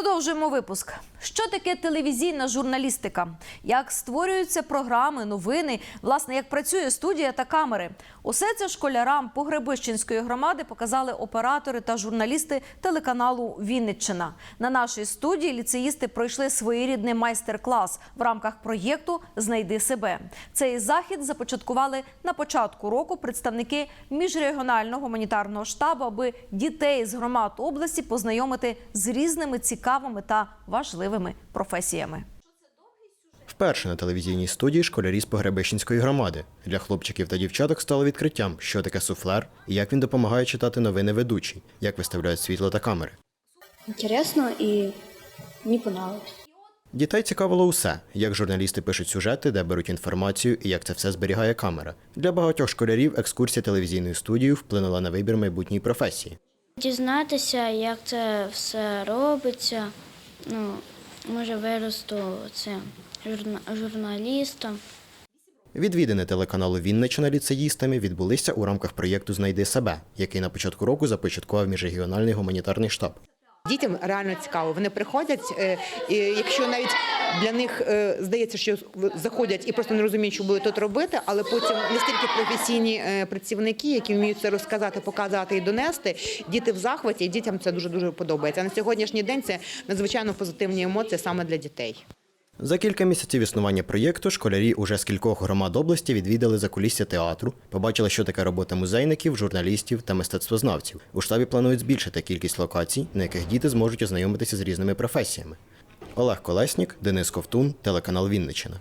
Продовжуємо випуск. Що таке телевізійна журналістика? Як створюються програми, новини? Власне, як працює студія та камери? Усе це школярам Погребищенської громади показали оператори та журналісти телеканалу Вінниччина. На нашій студії ліцеїсти пройшли своєрідний майстер-клас в рамках проєкту Знайди себе. Цей захід започаткували на початку року представники міжрегіонального гуманітарного штабу, аби дітей з громад області познайомити з різними цікавими та важливими професіями. Вперше на телевізійній студії школярі з Погребищенської громади. Для хлопчиків та дівчаток стало відкриттям, що таке суфлер і як він допомагає читати новини ведучий, як виставляють світло та камери. Интересно и мне понравилось. Дітей цікавило усе, як журналісти пишуть сюжети, де беруть інформацію і як це все зберігає камера. Для багатьох школярів екскурсія телевізійною студією вплинула на вибір майбутньої професії. Дізнатися, як це все робиться. Ну, може, виросту це журна- журналістом. Відвідини телеканалу Вінничина ліцеїстами відбулися у рамках проєкту Знайди себе, який на початку року започаткував міжрегіональний гуманітарний штаб. Дітям реально цікаво. Вони приходять, е, якщо навіть для них е, здається, що заходять і просто не розуміють, що будуть тут робити, але потім настільки професійні е, працівники, які вміють це розказати, показати і донести, діти в захваті, і дітям це дуже дуже подобається. А на сьогоднішній день це надзвичайно позитивні емоції саме для дітей. За кілька місяців існування проєкту школярі уже з кількох громад області відвідали закулісся театру, побачили, що таке робота музейників, журналістів та мистецтвознавців. У штабі планують збільшити кількість локацій, на яких діти зможуть ознайомитися з різними професіями. Олег Колеснік, Денис Ковтун, телеканал Вінниччина.